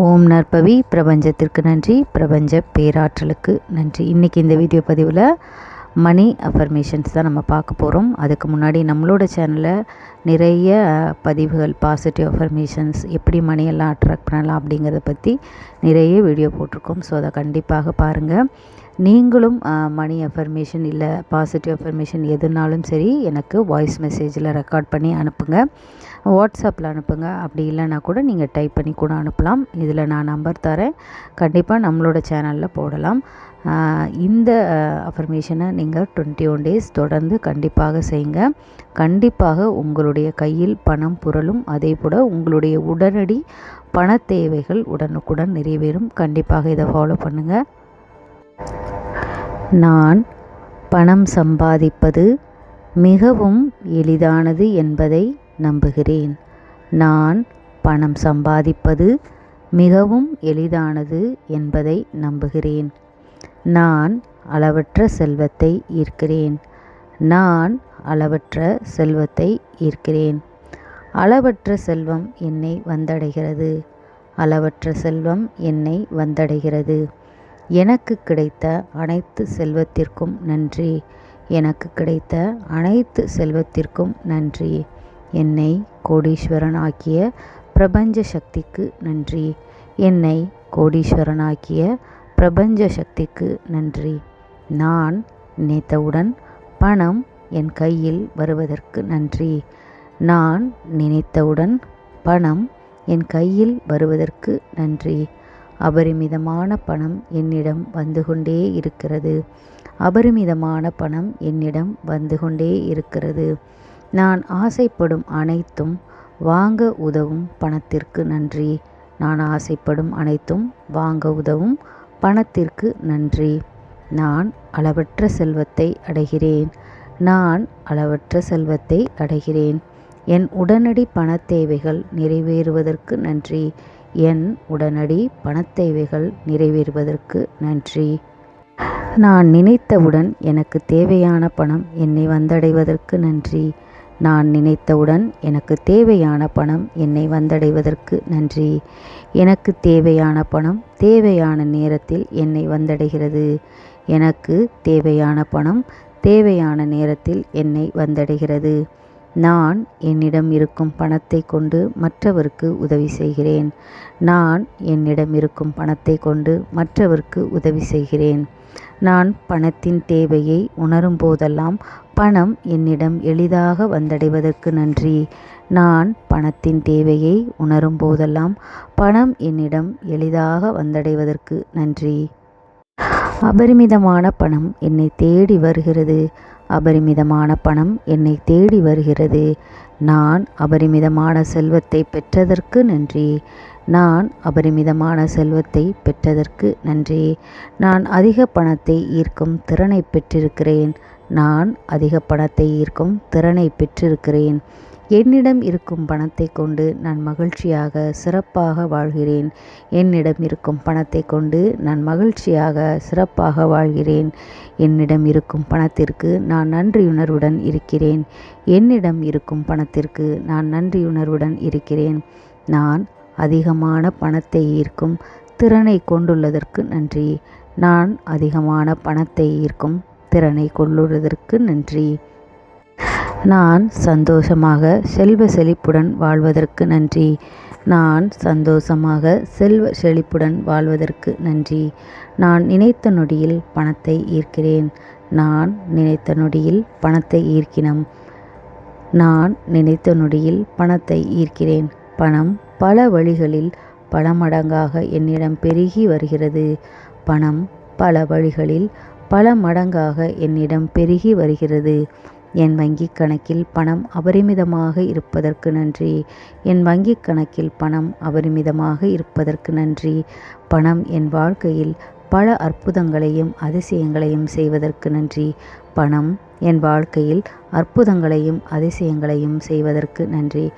ஓம் நற்பவி. பிரபஞ்சத்திற்கு நன்றி. பிரபஞ்ச பேராற்றலுக்கு நன்றி. இன்றைக்கி இந்த வீடியோ பதிவில் மணி அஃபர்மேஷன்ஸ் தான் நம்ம பார்க்க போகிறோம் அதுக்கு முன்னாடி நம்மளோட சேனலில் நிறைய பதிவுகள் பாசிட்டிவ் அஃபர்மேஷன்ஸ் எப்படி மணியெல்லாம் அட்ராக்ட் பண்ணலாம் அப்படிங்கிறத பற்றி நிறைய வீடியோ போட்டிருக்கோம். ஸோ அதை கண்டிப்பாக பாருங்கள் நீங்களும் மணி அஃபர்மேஷன் இல்லை பாசிட்டிவ் அஃபர்மேஷன் எதுனாலும் சரி எனக்கு வாய்ஸ் மெசேஜில் ரெக்கார்ட் பண்ணி அனுப்புங்க. வாட்ஸ்அப்பில் அனுப்புங்க. அப்படி இல்லைனா கூட நீங்கள் டைப் பண்ணி கூட அனுப்பலாம். இதில் நான் நம்பர் தரேன். கண்டிப்பாக நம்மளோட சேனலில் போடலாம். இந்த அஃபர்மேஷனை நீங்கள் டுவெண்ட்டி ஒன் டேஸ் தொடர்ந்து கண்டிப்பாக செய்யுங்க. கண்டிப்பாக உங்களுடைய கையில் பணம் புரளும். அதே போல் உங்களுடைய உடனடி பண தேவைகள் உடனுக்குடன் நிறைவேறும். கண்டிப்பாக இதை ஃபாலோ பண்ணுங்கள் நான் பணம் சம்பாதிப்பது மிகவும் எளிதானது என்பதை நம்புகிறேன். நான் பணம் சம்பாதிப்பது மிகவும் எளிதானது என்பதை நம்புகிறேன். நான் அளவற்ற செல்வத்தை ஈர்க்கிறேன். நான் அளவற்ற செல்வத்தை ஈர்க்கிறேன். அளவற்ற செல்வம் என்னை வந்தடைகிறது. அளவற்ற செல்வம் என்னை வந்தடைகிறது. எனக்கு கிடைத்த அனைத்து செல்வத்திற்கும் நன்றி. எனக்கு கிடைத்த அனைத்து செல்வத்திற்கும் நன்றி. என்னை கோடீஸ்வரனாக்கிய பிரபஞ்ச சக்திக்கு நன்றி. என்னை கோடீஸ்வரனாக்கிய பிரபஞ்ச சக்திக்கு நன்றி. நான் நினைத்தவுடன் பணம் என் கையில் வருவதற்கு நன்றி. நான் நினைத்தவுடன் பணம் என் கையில் வருவதற்கு நன்றி. அபரிமிதமான பணம் என்னிடம் வந்து கொண்டே இருக்கிறது. அபரிமிதமான பணம் என்னிடம் வந்து கொண்டே இருக்கிறது. நான் ஆசைப்படும் அனைத்தும் வாங்க உதவும் பணத்திற்கு நன்றி. நான் ஆசைப்படும் அனைத்தும் வாங்க உதவும் பணத்திற்கு நன்றி. நான் அளவற்ற செல்வத்தை அடைகிறேன். நான் அளவற்ற செல்வத்தை அடைகிறேன். என் உடனடி பண தேவைகள் நிறைவேறுவதற்கு நன்றி. என் உடனடி பணத்தேவைகள் நிறைவேறுவதற்கு நன்றி. நான் நினைத்தவுடன் எனக்கு தேவையான பணம் என்னை வந்தடைவதற்கு நன்றி. நான் நினைத்தவுடன் எனக்கு தேவையான பணம் என்னை வந்தடைவதற்கு நன்றி. எனக்கு தேவையான பணம் தேவையான நேரத்தில் என்னை வந்தடைகிறது. எனக்கு தேவையான பணம் தேவையான நேரத்தில் என்னை வந்தடைகிறது. நான் என்னிடம் இருக்கும் பணத்தை கொண்டு மற்றவருக்கு உதவி செய்கிறேன். நான் என்னிடம் இருக்கும் பணத்தை கொண்டு மற்றவருக்கு உதவி செய்கிறேன். நான் பணத்தின் தேவையை உணரும் போதெல்லாம் பணம் என்னிடம் எளிதாக வந்தடைவதற்கு நன்றி. நான் பணத்தின் தேவையை உணரும் போதெல்லாம் பணம் என்னிடம் எளிதாக வந்தடைவதற்கு நன்றி. அபரிமிதமான பணம் என்னை தேடி வருகிறது. அபரிமிதமான பணம் என்னை தேடி வருகிறது. நான் அபரிமிதமான செல்வத்தை பெற்றதற்கு நன்றி. நான் அபரிமிதமான செல்வத்தை பெற்றதற்கு நன்றி. நான் அதிக பணத்தை ஈர்க்கும் திறனை பெற்றிருக்கிறேன். நான் அதிக பணத்தை ஈர்க்கும் திறனை பெற்றிருக்கிறேன். என்னிடம் இருக்கும் பணத்தை கொண்டு நான் மகிழ்ச்சியாக சிறப்பாக வாழ்கிறேன். என்னிடம் இருக்கும் பணத்தை கொண்டு நான் மகிழ்ச்சியாக சிறப்பாக வாழ்கிறேன். என்னிடம் இருக்கும் பணத்திற்கு நான் நன்றியுணர்வுடன் இருக்கிறேன். என்னிடம் இருக்கும் பணத்திற்கு நான் நன்றியுணர்வுடன் இருக்கிறேன். நான் அதிகமான பணத்தை ஈர்க்கும் திறனை கொண்டுள்ளதற்கு நன்றி. நான் அதிகமான பணத்தை ஈர்க்கும் திறனை கொள்ளுவதற்கு நன்றி. நான் சந்தோஷமாக செல்வ செழிப்புடன் வாழ்வதற்கு நன்றி. நான் சந்தோஷமாக செல்வ செழிப்புடன் வாழ்வதற்கு நன்றி. நான் நினைத்த நொடியில் பணத்தை ஈர்க்கிறேன். நான் நினைத்த நொடியில் பணத்தை ஈர்க்கினம். நான் நினைத்த நொடியில் பணத்தை ஈர்க்கிறேன். பணம் பல வழிகளில் பல மடங்காக என்னிடம் பெருகி வருகிறது. பணம் பல வழிகளில் பல மடங்காக என்னிடம் பெருகி வருகிறது. என் வங்கிக் கணக்கில் பணம் அபரிமிதமாக இருப்பதற்கு நன்றி. என் வங்கிக் கணக்கில் பணம் அபரிமிதமாக இருப்பதற்கு நன்றி. பணம் என் வாழ்க்கையில் பல அற்புதங்களையும் அதிசயங்களையும் செய்வதற்கு நன்றி. பணம் என் வாழ்க்கையில் அற்புதங்களையும் அதிசயங்களையும் செய்வதற்கு நன்றி.